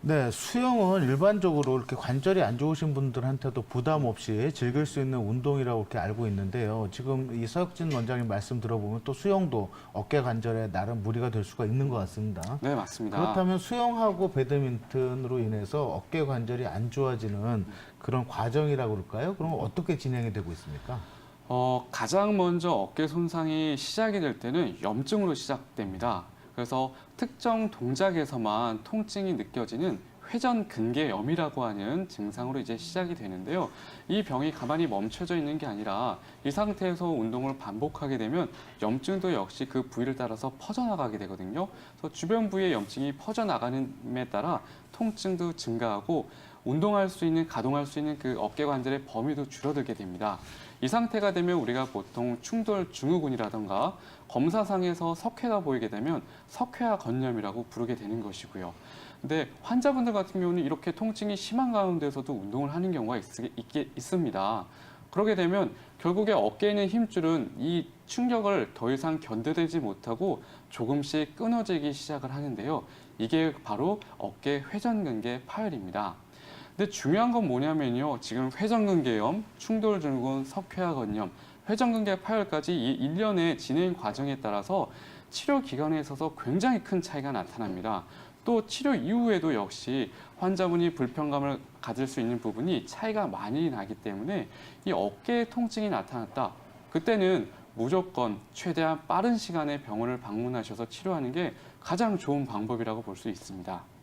네, 수영은 일반적으로 이렇게 관절이 안 좋으신 분들한테도 부담 없이 즐길 수 있는 운동이라고 이렇게 알고 있는데요. 지금 이 서혁진 원장님 말씀 들어보면 또 수영도 어깨 관절에 나름 무리가 될 수가 있는 것 같습니다. 네, 맞습니다. 그렇다면 수영하고 배드민턴으로 인해서 어깨 관절이 안 좋아지는 그런 과정이라고 그럴까요? 그럼 어떻게 진행이 되고 있습니까? 어, 가장 먼저 어깨 손상이 시작이 될 때는 염증으로 시작됩니다. 그래서 특정 동작에서만 통증이 느껴지는 회전 근개염이라고 하는 증상으로 이제 시작이 되는데요. 이 병이 가만히 멈춰져 있는 게 아니라 이 상태에서 운동을 반복하게 되면 염증도 역시 그 부위를 따라서 퍼져나가게 되거든요. 그래서 주변 부위에 염증이 퍼져나가는에 따라 통증도 증가하고 운동할 수 있는 가동할 수 있는 그 어깨 관절의 범위도 줄어들게 됩니다. 이 상태가 되면 우리가 보통 충돌 증후군이라던가 검사상에서 석회가 보이게 되면 석회화 건염이라고 부르게 되는 것이고요. 근데 환자분들 같은 경우는 이렇게 통증이 심한 가운데서도 운동을 하는 경우가 있, 있, 있습니다. 그러게 되면 결국에 어깨에 있는 힘줄은 이 충격을 더 이상 견뎌내지 못하고 조금씩 끊어지기 시작을 하는데요. 이게 바로 어깨 회전근개 파열입니다. 근데 중요한 건 뭐냐면요. 지금 회전근개염, 충돌증후군, 석회화 건염, 회전근개 파열까지 이 일련의 진행 과정에 따라서 치료 기간에 있어서 굉장히 큰 차이가 나타납니다. 또 치료 이후에도 역시 환자분이 불편감을 가질 수 있는 부분이 차이가 많이 나기 때문에 이 어깨 통증이 나타났다. 그때는 무조건 최대한 빠른 시간에 병원을 방문하셔서 치료하는 게 가장 좋은 방법이라고 볼 수 있습니다.